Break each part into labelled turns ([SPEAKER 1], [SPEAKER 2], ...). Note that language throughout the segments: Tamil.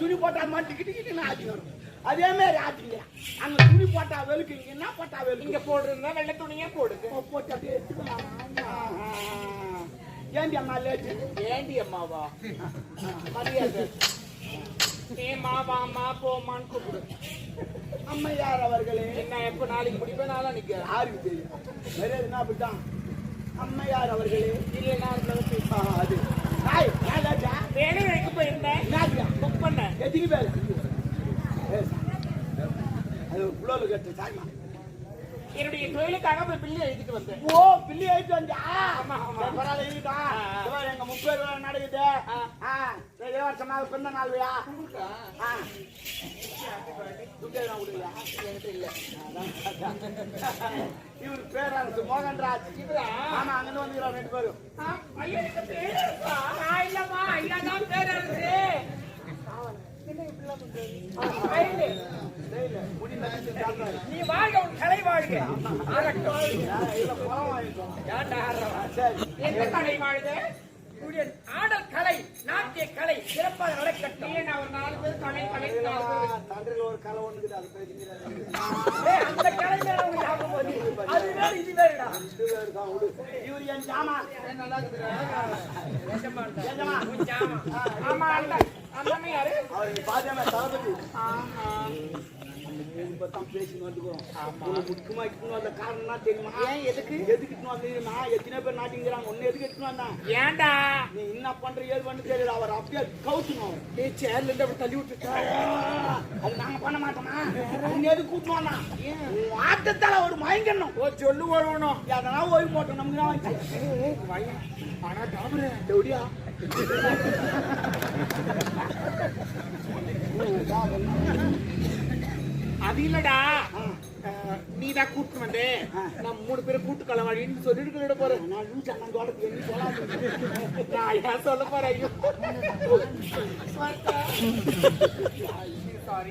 [SPEAKER 1] துணி போட்டா மட்டும் கிட்ட கிட்ட ஆச்சு வரும். அதே மாதிரி ஆச்சுங்க அங்க துணி போட்டா வெளுக்கு இங்க என்ன போட்டா வெளுக்கு?
[SPEAKER 2] இங்க போடுறதா வெள்ளை துணியே போடுது
[SPEAKER 1] போட்டு அப்படியே எடுத்துக்கலாம். ஏண்டி அம்மா லேட்டு
[SPEAKER 2] ஏண்டி அம்மாவா? மரியாதை. ஏ மாவா அம்மா போமான்னு கூப்பிடு.
[SPEAKER 1] அம்மையார் அவர்களே?
[SPEAKER 2] என்ன எப்ப நாளைக்கு முடிப்பேன் நாளா நிக்க?
[SPEAKER 1] யாருக்கு தெரியும்? மரியாதைனா அப்படித்தான். அம்மையார் அவர்களே?
[SPEAKER 2] இல்ல நான்
[SPEAKER 1] அது. நாய் நான் லேட்டா
[SPEAKER 2] வேலை வைக்க போயிருந்தேன்
[SPEAKER 1] என்னதுயா
[SPEAKER 2] புக்
[SPEAKER 1] எத்தனை பேர் அது புலோல கட்டு சாய்மா.
[SPEAKER 2] என்னுடைய தொழிலுக்காக போய் பில்லு எழுதிட்டு வந்தேன்.
[SPEAKER 1] ஓ பில்லி ஆயிட்டு வந்தா
[SPEAKER 2] ஆமா, ஆமா.
[SPEAKER 1] பரவாயில்ல. இதோ எங்க முப்பது ரூபா நடக்குது. இளவரசமாக பிறந்த நாள் விழா. இவரு பேரரசு மோகன்ராஜ்.
[SPEAKER 2] இவரா?
[SPEAKER 1] ஆமா அங்கிருந்து வந்துக்கிறார் ரெண்டு பேரும்.
[SPEAKER 2] ஐயா, இல்லம்மா, ஐயா தான் பேரரசு. நீ வாழ்க உன் கலை வாழ்க ஆகட்டும். கலை ஆடல் கலை நாட்டிய கலை சிறப்பாக நடக்கட்டும் ஒரு நாலு பேர் கலை கலை
[SPEAKER 1] ஒரு கலை ஒண்ணுக்குது
[SPEAKER 2] அந்த கலை மேல அவங்க அது வேற இது வேறடா
[SPEAKER 1] என் ஜாமா
[SPEAKER 2] ஜாமா. ஆமா அந்த அந்த அம்மா யாரு
[SPEAKER 1] அவர் பாத்தியாம தளபதி முக்கியமா இட்டுன்னு வந்த காரணம் தெரியுமா
[SPEAKER 2] ஏன் எதுக்கு
[SPEAKER 1] எதுக்கு இட்டுன்னு வந்தீங்கன்னா எத்தனை பேர் நாட்டிங்கிறாங்க ஒன்னு எதுக்கு இட்டுன்னு வந்தான்
[SPEAKER 2] ஏன்டா
[SPEAKER 1] நீ என்ன பண்ற ஏது பண்ணு தெரியல அவர் அப்படியே கவுத்துணும்
[SPEAKER 2] நீ சேர்ல இருந்து அப்படி தள்ளி விட்டுட்டா
[SPEAKER 1] அது நாங்க பண்ண மாட்டோமா உன்னை எதுக்கு கூட்டு வந்தான் உன் ஆட்டத்தால ஒரு மயங்கணும்
[SPEAKER 2] ஓ சொல்லு வருவணும்
[SPEAKER 1] எதனா ஓய்வு போட்டோம் நமக்கு தான்
[SPEAKER 2] ஆனா டாபரே
[SPEAKER 1] எப்படியா
[SPEAKER 2] அது இல்லடா. நீ தான் கூட்டு வந்து. நான் மூணு பேரும் கூட்டு களவாடின்னு சொல்லிட்டு சொல்லிட போறேன்.
[SPEAKER 1] நான் லூஸ் அண்ணன் தோட்டத்துக்கு என்ன சொல்லாது
[SPEAKER 2] நான் ஏன் சொல்ல போறேன்? ஐயோ. சாரி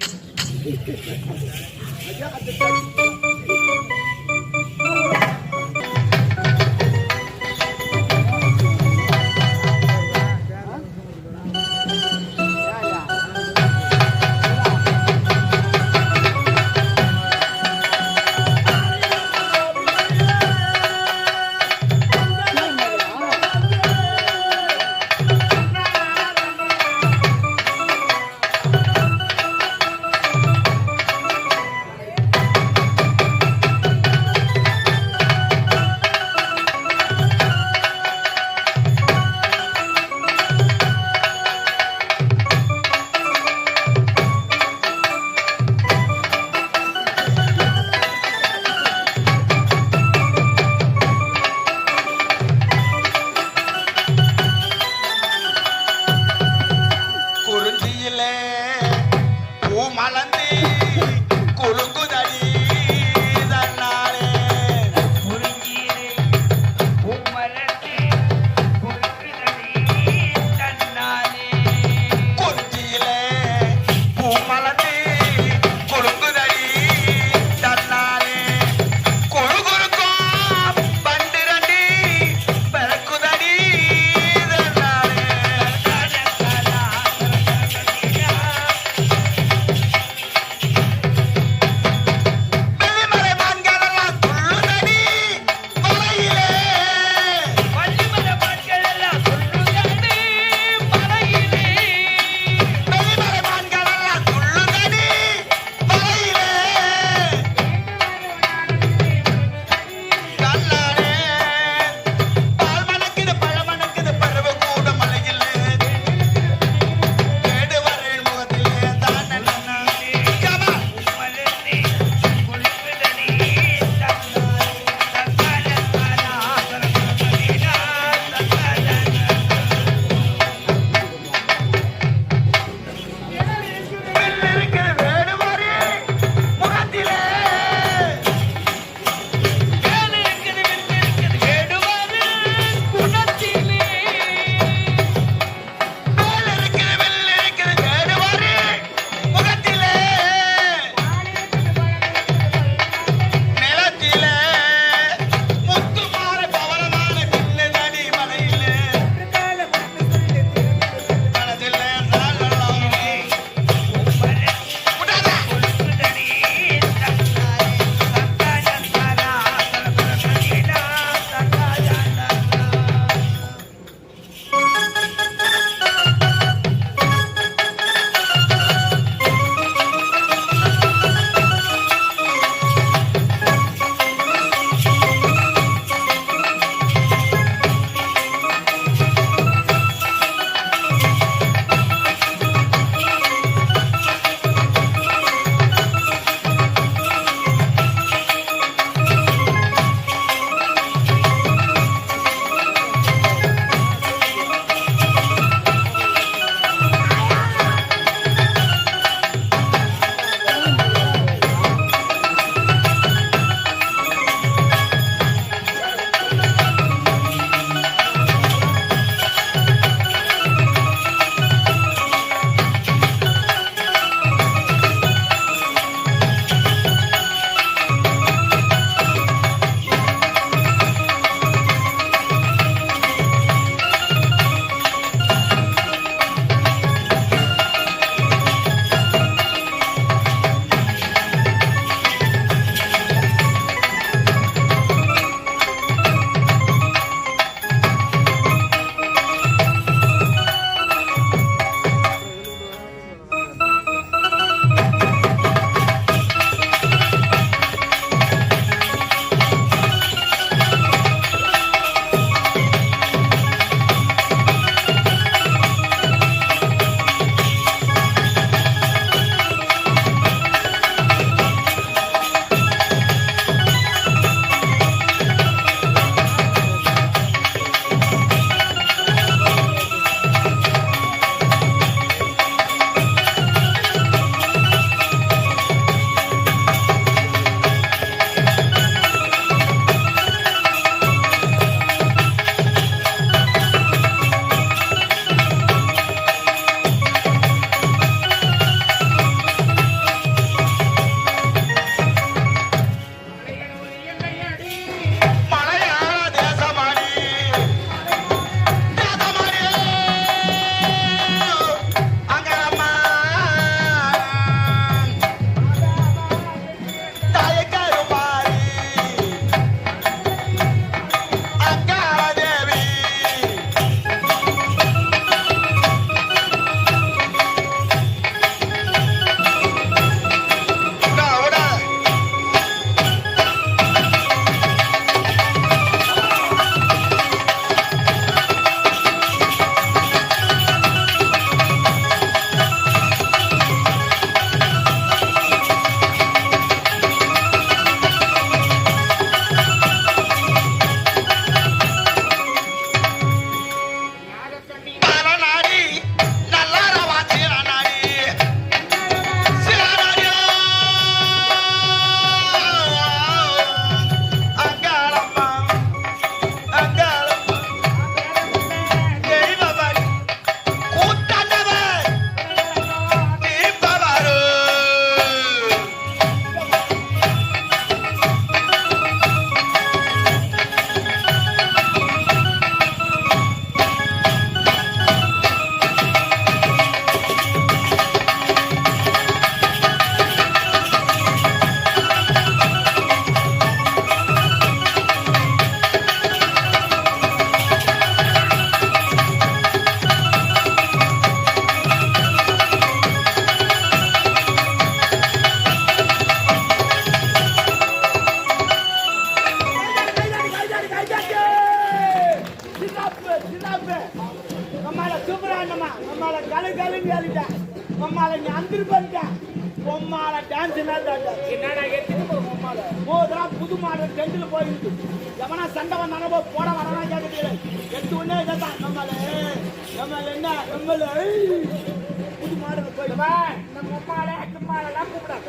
[SPEAKER 1] நம்மள புது மாடல்
[SPEAKER 3] இந்த உம்மால அக்குமால எல்லாம் கூப்பிடாத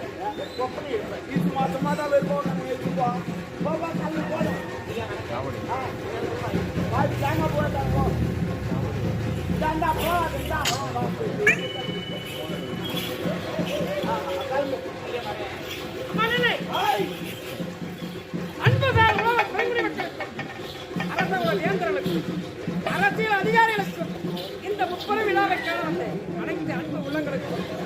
[SPEAKER 1] இது மாசமா தான் வருவோம் நம்ம எடுத்துப்போம் போவா கல்லு போட ஆ, பாதி தேங்காய் போட்டாங்க போ. இந்தாண்டா போ இந்தா. கல்லு
[SPEAKER 3] மன்னனே
[SPEAKER 1] ஐய்
[SPEAKER 3] அன்புதான் உலக பிறங்குடி மக்களுக்கு அரச உலக இயந்திரங்களுக்கு அரசியல் அதிகாரிகளுக்கும் முப்பது விழாவை அனைத்து அன்பு உள்ளங்களுக்கு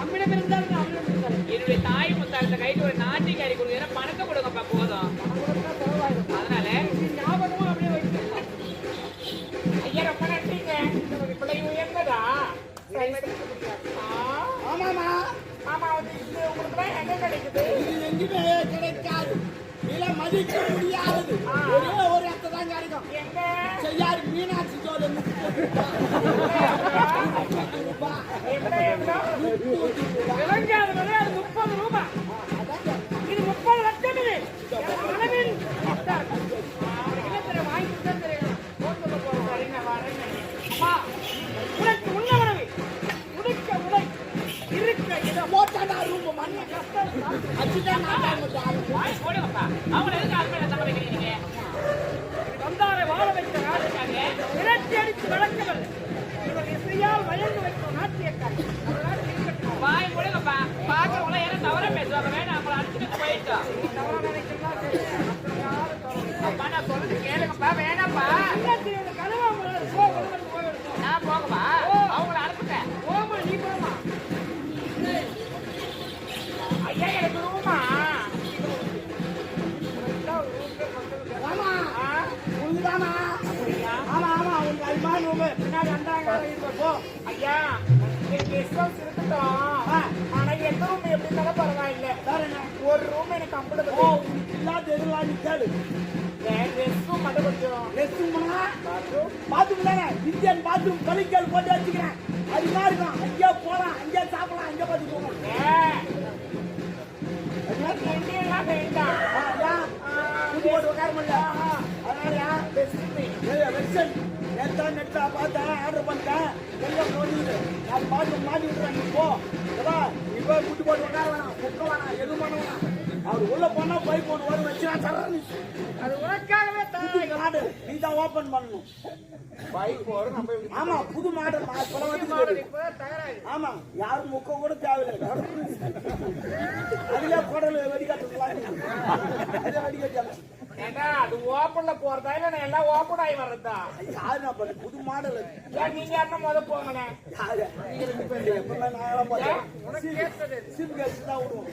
[SPEAKER 3] நம்மிடம் இருந்தாலும்
[SPEAKER 2] என்னுடைய தாய் முத்தாரத்தை கைட்டு ஒரு நாட்டிக்காரி கொடுக்குற பணத்தை கொடுங்கப்பா போதும். அதனால
[SPEAKER 3] ஞாபகமும் அப்படியே வைத்து
[SPEAKER 2] ஐயா ரொம்ப நன்றிங்க. பிள்ளை உயர்ந்ததா?
[SPEAKER 1] ஆமாமா
[SPEAKER 2] ஆமா வந்து இது உங்களுக்கு எங்க கிடைக்குது?
[SPEAKER 1] இது எங்குமே கிடைக்காது. இல்ல மதிக்க முடியாதது ஒரே ஒரு இடத்துல தான் கிடைக்கும்
[SPEAKER 2] எங்க?
[SPEAKER 1] செய்யாரு மீனாட்சி ஜோதி
[SPEAKER 2] அவங்கள எதுக்கு அலுமையில தங்க வைக்கிறீங்க
[SPEAKER 3] வந்தாரை வாழ வைத்த நாட்டுக்காக விரட்டி அடித்து வளர்க்கவில்லை இவர் இசையால் வயங்கு வைக்கும் நாட்டியக்காரி
[SPEAKER 1] பின்னாடி ரெண்டாங்க போ.
[SPEAKER 2] ஐயா என் கெஸ்ட் ஹவுஸ் இருக்கட்டும் ஆனா எந்த ரூம் எப்படி இருந்தாலும் பரவாயில்ல. ஒரு ரூம் எனக்கு கம்ஃபர்டபுள்
[SPEAKER 1] உனக்கு இல்லாத எதுலாம் நீ கேளு.
[SPEAKER 2] ரெஸ்ட் ரூம் மட்டும் கொஞ்சம்.
[SPEAKER 1] ரெஸ்ட் பண்ணா பாத்ரூம் தானே? இந்தியன் பாத்ரூம் கலிக்கல் போட்டு வச்சுக்கிறேன். அது மாதிரி இருக்கும் அங்கேயே போலாம் அங்கேயே அவர் உள்ள போனா போய் போன் வரும்
[SPEAKER 3] அது உனக்காகவே
[SPEAKER 1] மாடல் நீ தான் ஓபன் பண்ணணும்.
[SPEAKER 2] பைக் நம்ம
[SPEAKER 1] ஆமா புது மாடல்
[SPEAKER 3] மாடல்
[SPEAKER 1] ஆமா யாரும் முக்க கூட தேவையில்லை. அதுல குடல் வெடிக்காட்டாங்க
[SPEAKER 2] ஏண்டா அது ஓப்பன்ல போறதா? இல்ல நான் எல்லாம் ஓப்பன் ஆகி வர்றதா?
[SPEAKER 1] யாரு நான் பண்ண புது மாடல்.
[SPEAKER 2] ஏன் நீங்க என்ன முத போங்கண்ணே.
[SPEAKER 1] யாரு? எப்பவுமே நாங்களாம் பார்த்தேன் சீப் கேஸ் தான் விடுவோம்.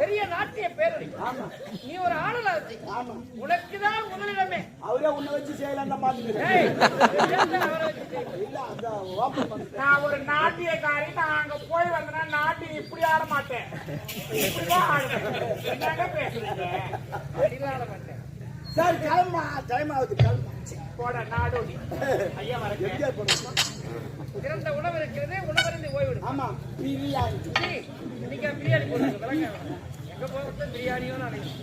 [SPEAKER 3] பெரிய நாட்டிய பேரொழி
[SPEAKER 1] ஆமா.
[SPEAKER 3] நீ ஒரு ஆளலாசி
[SPEAKER 1] ஆமா.
[SPEAKER 3] உனக்குதான் முதலிடமே.
[SPEAKER 1] அவரே உன்னை வச்சு செய்யலாம் தான் பாத்துக்கிறேன்
[SPEAKER 2] நான் ஒரு நாட்டியக்காரி நான் அங்க போய் வந்தேன்னா நாட்டியம் இப்படி ஆட மாட்டேன். இப்படிதான் ஆடுவேன். பேசுறீங்க?
[SPEAKER 3] அடிலாட மாட்டேன்.
[SPEAKER 1] சரி கிளம்பா டைம் ஆகுது கிளம்பா
[SPEAKER 2] போட நாடோடி. ஐயா வரேன்
[SPEAKER 3] சிறந்த உணவு இருக்கிறது உணவருந்து ஓய்விடு
[SPEAKER 1] ஆமா பிரியாணி.
[SPEAKER 3] இன்னைக்கு பிரியாணி போடுறது விளங்க எங்க போகிறது பிரியாணியும் நினைக்கிறேன்